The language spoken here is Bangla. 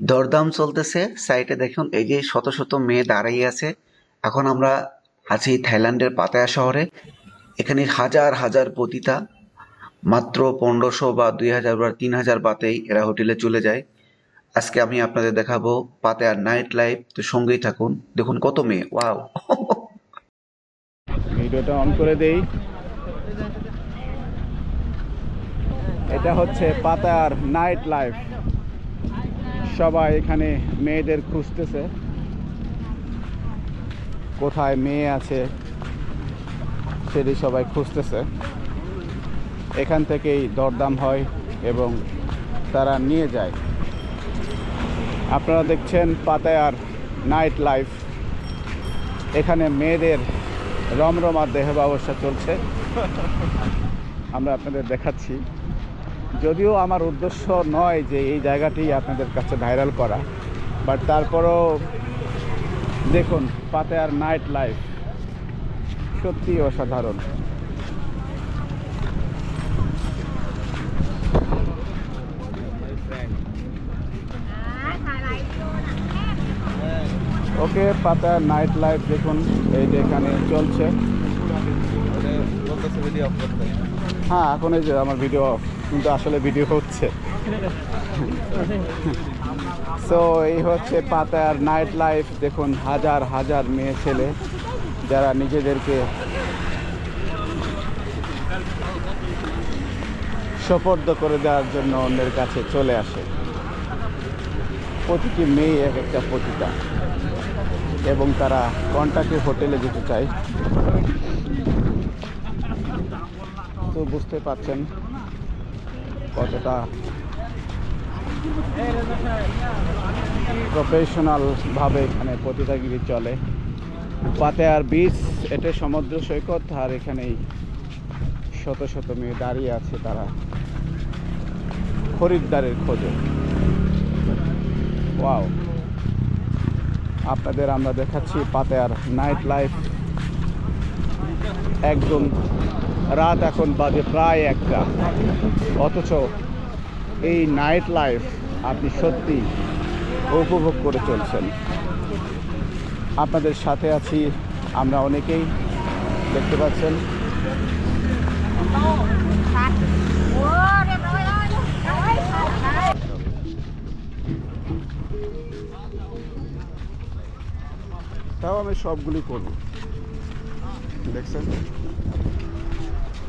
দরদাম চলতেছে। সাইটে দেখুন, এই যে শত শত মেয়ে দাঁড়িয়ে আছে। এখন আমরা আছি থাইল্যান্ডের পাতায়া শহরে। এখানে হাজার হাজার পতিতা। মাত্র পনেরোশো বা দুই হাজার বা তিন হাজার বাতেই এরা হোটেলে চলে যায়। আজকে আমি আপনাদের দেখাবো পাতায়ার নাইট লাইফ। তো সঙ্গেই থাকুন। দেখুন কত মেয়ে। ওয়াও। ভিডিওটা অন করে দেই। এটা হচ্ছে পাতার নাইট লাইফ। সবাই এখানে মেয়েদের খুঁজতেছে। কোথায় মেয়ে আছে সেটি সবাই খুঁজতেছে। এখান থেকেই দরদাম হয় এবং তারা নিয়ে যায়। আপনারা দেখছেন পাতায়ার নাইট লাইফ। এখানে মেয়েদের রমরমার দেহ ব্যবস্থা চলছে। আমরা আপনাদের দেখাচ্ছি। যদিও আমার উদ্দেশ্য নয় যে এই জায়গাটি আপনাদের কাছে ভাইরাল করা বাট তারপরও দেখুন পাতেয়ার নাইট লাইফ সত্যি অসাধারণ। ওকে পাতার নাইট লাইফ দেখুন এই যে এখানে চলছে। হ্যাঁ এখন এই যে আমার ভিডিও কিন্তু আসলে ভিডিও হচ্ছে। সো এই হচ্ছে পাতার নাইট লাইফ দেখুন, হাজার হাজার মেয়ে ছেলে যারা নিজেদেরকে সোপর্দ করে দেওয়ার জন্য অন্যের কাছে চলে আসে। প্রতিটি মেয়ে এক একটা প্রতিটা এবং তারা কন্টাক্টে হোটেলে যেতে চায়। তো বুঝতে পারছেন কতটা প্রফেশনাল ভাবে এখানে পতিতাগিরি চলে। পাতেয়ার বিচ এটা সমুদ্র সৈকত, আর এখানেই শত শত মেয়ে দাঁড়িয়ে আছে তারা খরিদ্দারের খোঁজে। ওয়াও। আপনাদের আমরা দেখাচ্ছি পাতেয়ার নাইট লাইফ। একদম রাত এখন বাজে প্রায় একটা। অথচ এই নাইট লাইফ আপনি সত্যি উপভোগ করে চলছেন। আপনাদের সাথে আছি আমরা অনেকেই, দেখতে পাচ্ছেন।